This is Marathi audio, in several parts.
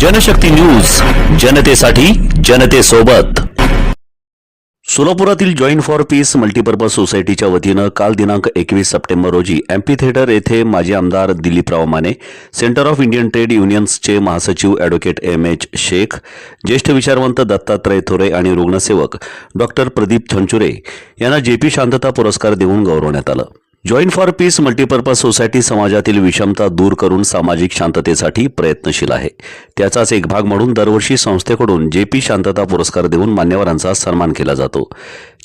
जनशक्ती न्यूज जनतेसाठी जनतेसोबत. सोलापुरातील जॉईंट फॉर पीस मल्टीपर्पज सोसायटीच्या वतीनं काल दिनांक एकवीस सप्टेंबर रोजी एम्पी थिएटर येथे माजी आमदार Diliprao Mane centre of Indian trade युनियन्सचे महासचिव ॲडव्होकेट एम एच शेख ज्येष्ठ विचारवंत दत्तात्रय थोरे आणि रुग्णसेवक डॉक्टर प्रदीप छंचुरे यांना जेपी शांतता पुरस्कार देऊन गौरवण्यात आलं. Joint for peace multipurpose society समाजातील विषमता दूर करून सामाजिक शांततेसाठी प्रयत्नशील आहे. त्याचाच एक भाग म्हणून दरवर्षी संस्थेकडून जेपी शांतता पुरस्कार देऊन मान्यवरांचा सन्मान केला जातो.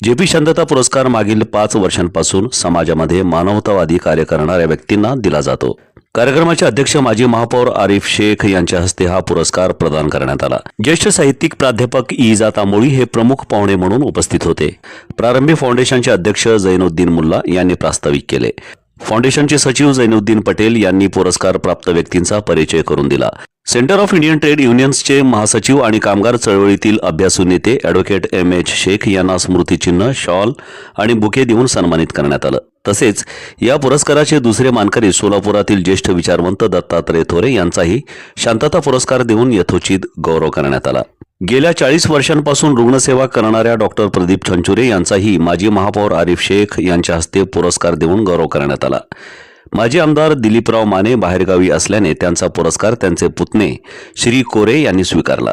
जेपी शांतता पुरस्कार मागील पाच वर्षांपासून समाजामध्ये मानवतावादी कार्य करणाऱ्या व्यक्तींना दिला जातो. कार्यक्रमाचे अध्यक्ष माजी महापौर आरिफ शेख यांच्या हस्ते हा पुरस्कार प्रदान करण्यात आला. ज्येष्ठ साहित्यिक प्राध्यापक इजा तांबोळी हे प्रमुख पाहुणे म्हणून उपस्थित होते. प्रारंभी फाउंडेशनचे अध्यक्ष जैनुद्दीन मुल्ला यांनी प्रास्ताविक केले. फाउंडेशनचे सचिव जैनुद्दीन पटेल यांनी पुरस्कार प्राप्त व्यक्तींचा परिचय करून दिला. सेंटर ऑफ इंडियन ट्रेड युनियन्सचे महासचिव आणि कामगार चळवळीतील अभ्यासू नेते ॲडव्होकेट एम एच शेख यांना स्मृतिचिन्ह शॉल आणि बुके देऊन सन्मानित करण्यात आलं. तसेच या पुरस्काराचे दुसरे मानकरी सोलापुरातील ज्येष्ठ विचारवंत दत्तात्रय थोरे यांचाही शांतता पुरस्कार देऊन यथोचित गौरव करण्यात आला. गेल्या चाळीस वर्षांपासून रुग्णसेवा करणाऱ्या डॉक्टर प्रदीप छंचुरे यांचाही माजी महापौर आरिफ शेख यांच्या हस्ते पुरस्कार देऊन गौरव करण्यात आला. माजी आमदार दिलीपराव माने बाहेरगावी असल्याने त्यांचा पुरस्कार त्यांचे पुतणे श्री कोरे यांनी स्वीकारला.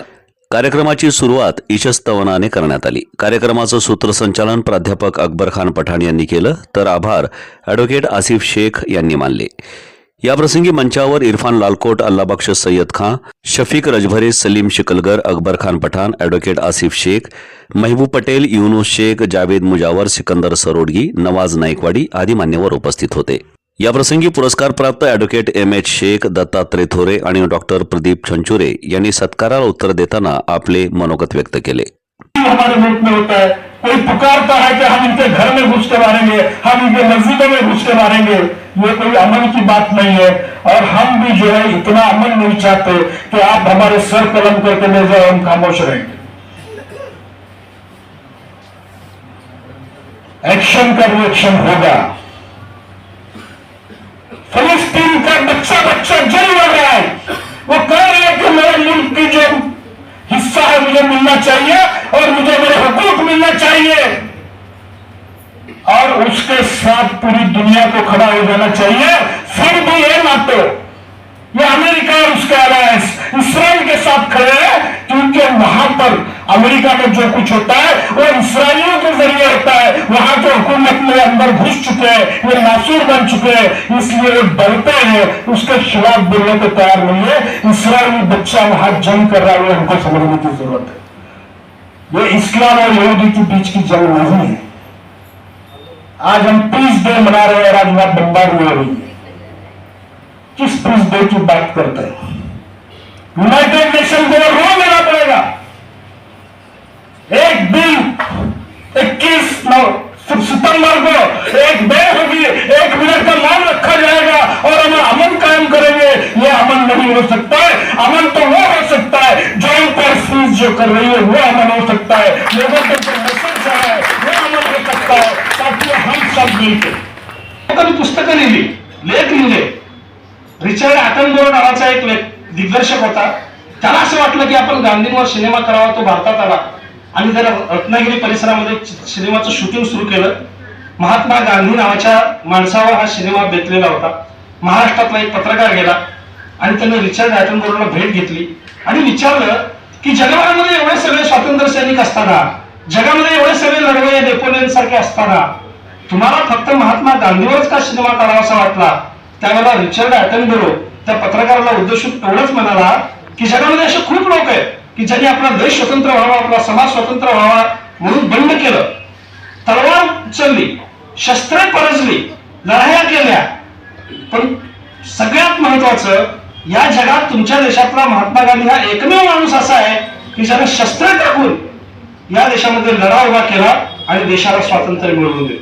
कार्यक्रमाची सुरुवात ईशस्तवनाने करण्यात आली. कार्यक्रमाचं सूत्रसंचालन प्राध्यापक अकबर खान पठाण यांनी केलं तर आभार ॲडव्होकेट आसिफ शेख यांनी मानले. याप्रसंगी मंचावर इरफान लालकोट अल्लाबक्ष सय्यद खां शफीक रजभरे सलीम शिकलगर अकबर खान पठाण ॲडव्होकेट आसिफ शेख महबूब पटेल युनुस शेख जावेद मुजावर सिकंदर सरोडगी नवाज नाईकवाडी आदी मान्यवर उपस्थित होते. याप्रसंगी पुरस्कार प्राप्त advocate M H Shaikh Dattatray Thore आणि डॉक्टर प्रदीप छंचुरे यांनी सत्काराला उत्तर देताना आपले मनोगत व्यक्त केले. हमारे मुल्क में होता है। कोई पुकारता है कि हम इनके घर में घुस के मारेंगे, हम इनके मस्जिदों में घुस के मारेंगे, ये कोई अमन की बात नहीं है। और हम भी जो है इतना अमन नहीं चाहते कि आप हमारे सर कलम करके ले जाए हम खामोश रहेंगे। एक्शन का रिएक्शन होगा फिलिस्तीन का बच्चा बच्चा जल लग रहा है वो कह रहा है कि मेरे मुल्क की जो हिस्सा है मुझे मिलना चाहिए और मुझे मेरे हकूक मिलना चाहिए। और उसके साथ पूरी दुनिया को खड़ा हो जाना चाहिए। फिर भी ये नाटो ये अमेरिका और उसका अलायंस इसराइल के साथ खड़े हैं क्योंकि वहाँ पर अमेरिका में जो कुछ होता है, वो इसराइलियों के ज़रिए होता है। वहाँ के हुकूमत में अंदर घुस चुके हैं ये नासूर बन चुके हैं, इसलिए वो डरते हैं। उसके खिलाफ बोलने को तैयार नहीं है। इसराइली बच्चा वहाँ जंग कर रहा है हमको समझने की ज़रूरत है। ये इस्लाम और यहूदी के बीच की जंग नहीं है। आज हम पीस डे मना रहे हैं आज वहाँ बम्बारी हो रही है। किस पीस डे की बात करते हैं? यूनाइटेड नेशन अमन हो सकता है अमन तो वो हो सकता है जो इन पर फीस जो कर रही है वो अमन हो सकता है लोगों के ऊपर मैसेज जा रहा है वो अमन हो सकता है ताकि हम सब मिलकर लोकांनी पुस्तकं लिहिली लेख लिहिले. रिचर्ड ॲटनबरो नावाचा एक दिग्दर्शक होता. त्याला असं वाटलं की आपण गांधींवर सिनेमा करावा तो भारतात आला. आणि त्याला रत्नागिरी परिसरामध्ये सिनेमाचं शूटिंग सुरू केलं. महात्मा गांधी नावाच्या माणसावर हा सिनेमा बेतलेला होता. महाराष्ट्रातला एक पत्रकार गेला. आणि त्यानं रिचर्ड ॲटनबरोला भेट घेतली. आणि विचारलं की जगभरामध्ये एवढे सगळे स्वातंत्र्य सैनिक असताना जगामध्ये एवढे सगळे लढवय नेपोलियन सारखे असताना तुम्हाला फक्त महात्मा गांधीवरच का सिनेमा काढावासा वाटला? त्यावेळेला रिचर्ड ॲटनबरो त्या पत्रकाराला उद्देशून एवढंच म्हणाला की जगामध्ये असे खूप लोक आहेत की ज्यांनी आपला देश स्वतंत्र व्हावा आपला समाज स्वतंत्र व्हावा म्हणून बंड केलं. तलवार उचलली शस्त्रे परजली लढाया केल्या. पण सगळ्यात महत्वाचं या जगात तुमच्या देशातला महात्मा गांधी हा एकमेव माणूस असा आहे की ज्याने शस्त्र टाकून या देशामध्ये लढा उभा केला आणि देशाला स्वातंत्र्य मिळवून दिलं.